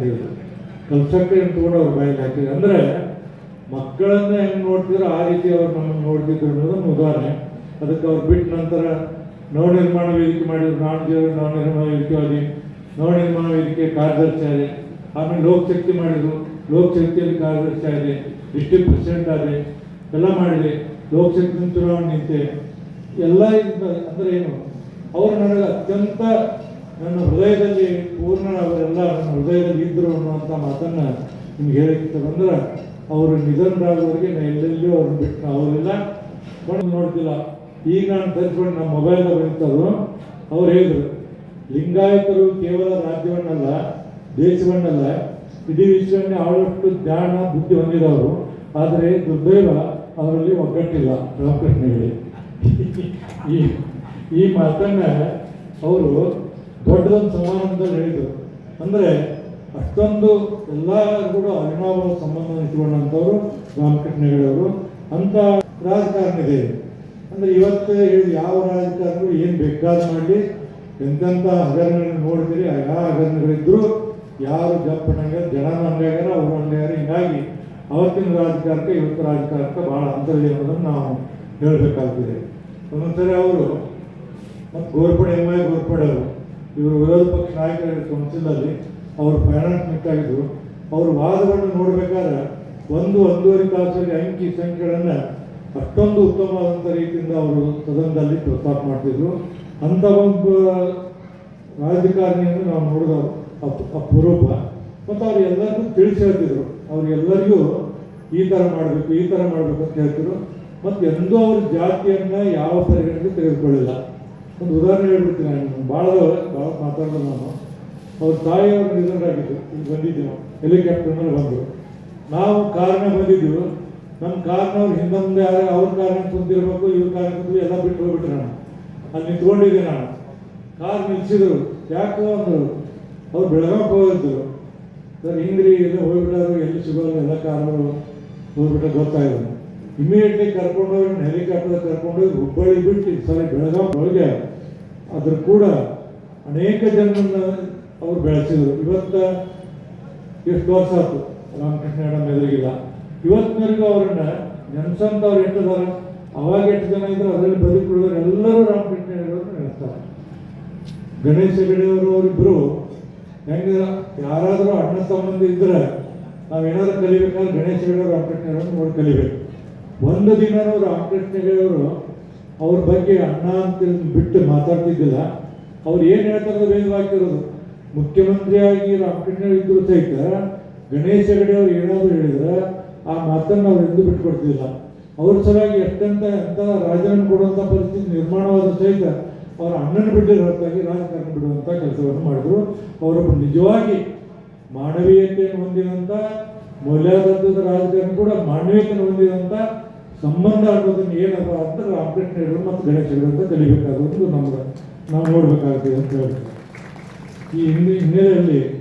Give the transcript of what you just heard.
ಅಂತ ಹೇಳಿದ್ರು. ಕಲ್ಸಕ್ಕೆ ತಗೊಂಡು ಅವ್ರ ಬಾಯಿಗೆ ಹಾಕಿದ್ರು. ಅಂದರೆ ಮಕ್ಕಳನ್ನ ಹೆಂಗೆ ನೋಡ್ತಿದ್ರು, ಆ ರೀತಿ ಅವ್ರು ನಮ್ಮನ್ನು ನೋಡ್ತಿದ್ರು ಅನ್ನೋದೊಂದು ಉದಾಹರಣೆ. ಅದಕ್ಕೆ ಅವ್ರು ಬಿಟ್ಟ ನಂತರ ನವನಿರ್ಮಾಣ ವೇದಿಕೆ ಮಾಡಿದ್ರು. ನಿರ್ಮಾಣ ದೇವರು ನವನಿರ್ಮಾಣ ನವ ನಿರ್ಮಾಣ ವೇದಿಕೆ ಕಾರ್ಯದರ್ಶಿ ಆಮೇಲೆ ಲೋಕಶಕ್ತಿ ಮಾಡಿದ್ರು. ಲೋಕಶಕ್ತಿಯಲ್ಲಿ ಕಾರ್ಯದರ್ಶಿ ಆಗಿದೆ ಡಿಸ್ಟ್ರಿಕ್ಟ್ ಪ್ರೆಸಿಡೆಂಟ್ ಆದರೆ ಎಲ್ಲ ಮಾಡಿದೆ. ಲೋಕಶಕ್ತಿ ಚುನಾವಣೆ ನಿಂತೆ. ಎಲ್ಲ ಅಂದ್ರೆ ಅಂದರೆ ಏನು? ಅವರು ನನಗೆ ಅತ್ಯಂತ ನನ್ನ ಹೃದಯದಲ್ಲಿ ಪೂರ್ಣ ಅವರೆಲ್ಲ ನನ್ನ ಹೃದಯದಲ್ಲಿ ಇದ್ದರು ಅನ್ನುವಂಥ ಮಾತನ್ನು ನಿಮ್ಗೆ ಹೇಳಿಕ್ಕೆ ಬಂದ್ರೆ, ಅವರು ನಿಧನರಾದವರೆಗೆ ನಾ ಎಲ್ಲೆಲ್ಲೂ ಅವ್ರನ್ನ ಬಿಟ್ಟು ಅವರೆಲ್ಲ ಬಂದು ನೋಡ್ತಿಲ್ಲ ಈಗ ನಾನು ತರಿಸ್ಕೊಂಡು ನಮ್ಮ ಮೊಬೈಲ್ದಾಗ ಬಂತದು ಅವ್ರು ಹೇಳಿದ್ರು, ಲಿಂಗಾಯತರು ಕೇವಲ ರಾಜ್ಯವನ್ನಲ್ಲ, ದೇಶವನ್ನಲ್ಲ, ಇಡೀ ವಿಶ್ವವನ್ನೇ ಆಳಷ್ಟು ಜ್ಞಾನ, ಬುದ್ಧಿ ಹೊಂದಿದವರು. ಆದರೆ ದುರ್ದೈವ ಅವರಲ್ಲಿ ಒಗ್ಗಟ್ಟಿಲ್ಲ. ರಾಮಕೃಷ್ಣ ಹೇಳಿ. ಈ ಮಾತನ್ನ ಅವರು ದೊಡ್ಡದೊಂದು ಸಮಾರಂಭದಲ್ಲಿ ಹೇಳಿದರು. ಅಂದರೆ ಅಷ್ಟೊಂದು ಎಲ್ಲ ಕೂಡ ಅವಿನಾಭಾವ ಸಂಬಂಧ ಇಟ್ಕೊಂಡಂಥವ್ರು ರಾಮಕೃಷ್ಣ ಹೆಗಡೆಯವರು ಅಂತ ರಾಜಕಾರಣ ಇದೆ. ಅಂದರೆ ಇವತ್ತು ಯಾವ ರಾಜಕಾರಣಿಗಳು ಏನು ಬೇಕಾದ ಮಾಡಿ ಎಂತೆಂಥ ಹಗರಣಗಳನ್ನು ನೋಡಿದಿರಿ ಆ ಯಾವ ಹಗರಣಗಳಿದ್ರು ಯಾರು ಜಪ್ಪಣಂಗ ಜನ ಹಂಗಾಗ್ಯಾರ ಅವರು ಹಂಗಾಗ್ಯಾರ ಹೀಗಾಗಿ ಅವತ್ತಿನ ರಾಜಕಾರಣಕ್ಕೆ ಇವತ್ತು ರಾಜಕಾರಣಕ್ಕೆ ಭಾಳ ಅಂತರ ಇದೆ ಅನ್ನೋದನ್ನು ನಾವು ಹೇಳಬೇಕಾಗ್ತದೆ. ಒಂದೊಂದ್ಸರಿ ಅವರು, ಮತ್ತು ಗೋರ್ಪಡೆ ಎಂ ಐ ಗೋರ್ಪಡೆ ಅವರು ಇವರು ವಿರೋಧ ಪಕ್ಷ ನಾಯಕರ ಕೌನ್ಸಿಲಲ್ಲಿ ಅವರು ಫೈನಾನ್ಸ್ ಮಿನಿಸ್ಟರ್ ಅವರು ವಾದವನ್ನು ನೋಡಬೇಕಾದ್ರೆ ಒಂದು ಒಂದೂವರೆ ತಾಸಲ್ಲಿ ಅಂಕಿ ಸಂಖ್ಯೆಗಳನ್ನು ಅಷ್ಟೊಂದು ಉತ್ತಮವಾದಂಥ ರೀತಿಯಿಂದ ಅವರು ಸದನದಲ್ಲಿ ಪ್ರಸ್ತಾಪ ಮಾಡ್ತಿದ್ರು. ಅಂಥ ಒಂದು ರಾಜಕಾರಣಿಯನ್ನು ನಾವು ನೋಡಿದ ಅಪ್ ಅಪರೂಪ. ಮತ್ತು ಅವ್ರು ಎಲ್ಲರಿಗೂ ತಿಳಿಸಿ ಹೇಳ್ತಿದ್ರು. ಅವ್ರಿಗೆಲ್ಲರಿಗೂ ಈ ಥರ ಮಾಡಬೇಕು, ಈ ಥರ ಮಾಡಬೇಕು ಅಂತ ಹೇಳ್ತಿದ್ರು. ಮತ್ತು ಎಂದೂ ಅವ್ರ ಜಾತಿಯನ್ನು ಯಾವ ಪರಿಗಣನೆಗೆ ತೆಗೆದುಕೊಳ್ಳಿಲ್ಲ. ಒಂದು ಉದಾಹರಣೆ ಹೇಳ್ಬಿಡ್ತೀನಿ ನಾನು. ಭಾಳ ಭಾಳ ಮಾತಾಡೋದು ನಾನು. ಅವ್ರ ತಾಯಿಯವರು ನಿಧನರಾಗಿದ್ದು, ಈಗ ಬಂದಿದ್ದೆ ನಾವು. ಹೆಲಿಕಾಪ್ಟರ್ನಲ್ಲಿ ಬಂದರು ನಾವು ಕಾರ್ನ ಬಂದಿದ್ದೀವಿ ನಮ್ಮ ಕಾರ್ನವ್ರು ಹಿಂದೆ ಮುಂದೆ ಆದರೆ ಅವ್ರ ಕಾರ್ನ ಕುಂತಿರ್ಬೇಕು ಇವ್ರ ಕಾರ್ನ ಕುಂತು ಎಲ್ಲ ಬಿಟ್ಟು ಹೋಗ್ಬಿಟ್ರೆ ನಾನು. ಅಲ್ಲಿ ನಿಂತ್ಕೊಂಡಿದ್ದೆ ನಾನು. ಕಾರ್ ನಿಲ್ಸಿದ್ರು. ಯಾಕೆ ಅಂದರು. ಅವ್ರು ಬೆಳಗಾವಿಗೆ ಹೋಗಿದ್ದರು ಸರ್ ಹಿಂಗ್ರಿ ಎಲ್ಲ ಹೋಗ್ಬಿಟ್ಟಾರು ಎಲ್ಲಿ ಸಿಗೋಲ್ಲ ಎಲ್ಲ ಕಾರಣಗಳು ಹೋಗ್ಬಿಟ್ಟು ಗೊತ್ತಾಯಿಲ್ಲ ಇಮಿಡಿಯೇಟ್ಲಿ ಕರ್ಕೊಂಡೋಗಿ ಹೆಲಿಕಾಪ್ಟರ್ ಕರ್ಕೊಂಡೋಗಿ ಹುಬ್ಬಳ್ಳಿ ಬಿಟ್ಟು ಸರಿ ಬೆಳಗಾವಿ ಒಳಗೆ ಅದ್ರ ಕೂಡ ಅನೇಕ ಜನರನ್ನ ಅವ್ರು ಬೆಳೆಸಿದ್ರು. ಇವತ್ತು ಎಷ್ಟು ವರ್ಷ ಆಯ್ತು ರಾಮಕೃಷ್ಣ ಮೇಡಮ್ ಎದುರಿಗಿಲ್ಲ. ಇವತ್ತಿನವರೆಗೂ ಅವ್ರನ್ನ ನೆನ್ಸಂತವ್ರು ಎಷ್ಟಿದಾರೆ, ಅವಾಗ ಎಷ್ಟು ಜನ ಇದ್ರು, ಅದರಲ್ಲಿ ಬದುಕೊಳ್ಳೋರು ಎಲ್ಲರೂ ರಾಮಕೃಷ್ಣ ಹೇಳೋರು ನೆನೆಸ್ತಾರೆ. ಗಣೇಶ ಹೆಗಡೆಯವರು ಅವರಿಬ್ಬರು ಹೆಂಗ ಯಾರಾದರೂ ಅಣ್ಣ ಸಂಬಂಧ ಇದ್ರೆ ನಾವೇನಾದ್ರೂ ಕಲಿಬೇಕಾದ್ರೆ ಗಣೇಶ ಹೆಗಡೆಯವರು ರಾಮಕೃಷ್ಣ ನೋಡಿ ಕಲಿಬೇಕು. ಒಂದು ದಿನ ರಾಮಕೃಷ್ಣ ಹೆಗಡೆಯವರು ಅವ್ರ ಬಗ್ಗೆ ಅಣ್ಣ ಅಂತ ಬಿಟ್ಟು ಮಾತಾಡ್ತಿದ್ದಿಲ್ಲ. ಅವ್ರು ಏನು ಹೇಳ್ತಾರೋ ವೇದವಾಕ್ಯರೋದು ಮುಖ್ಯಮಂತ್ರಿಯಾಗಿ ರಾಮಕೃಷ್ಣ ಇದ್ರು ಸಹಿತ ಗಣೇಶ ಹೆಗಡೆ ಅವ್ರು ಏನಾದರೂ ಹೇಳಿದ್ರೆ ಆ ಮಾತನ್ನು ಅವ್ರು ಎಂದೂ ಬಿಟ್ಕೊಡ್ತಿಲ್ಲ. ಅವ್ರ ಸಲುವಾಗಿ ಎಷ್ಟಂತ ಎಂಥ ರಾಜನ ಕೊಡುವಂಥ ಪರಿಸ್ಥಿತಿ ನಿರ್ಮಾಣವಾದ ಸಹಿತ ಅವರ ಅಣ್ಣನ ಬಿಟ್ಟಿರೋ ಹೊರತಾಗಿ ರಾಜಕಾರಣ ಬಿಡುವಂಥ ಕೆಲಸವನ್ನು ಮಾಡಿದ್ರು. ಅವರೊಬ್ಬ ನಿಜವಾಗಿ ಮಾನವೀಯತೆಯನ್ನು ಹೊಂದಿದಂಥ ಮೌಲ್ಯಾಧಾರಿತ ರಾಜಕಾರಣ ಕೂಡ ಮಾನವೀಯತೆಯನ್ನು ಹೊಂದಿದಂಥ ಸಂಬಂಧ ಆಗೋದನ್ನು ಏನಪ್ಪ ಅಂತ ಹೆಗಡೆ ಮತ್ತು ಗಣೇಶ ಹೆಗಡೆ ಅಂತ ಕಲಿಬೇಕಾಗೋದು ನಮ್ಗೆ ನಾವು ನೋಡ್ಬೇಕಾಗ್ತದೆ ಅಂತ ಹೇಳ್ತೀವಿ. ಈ ಹಿನ್ನೆ ಹಿನ್ನೆಲೆಯಲ್ಲಿ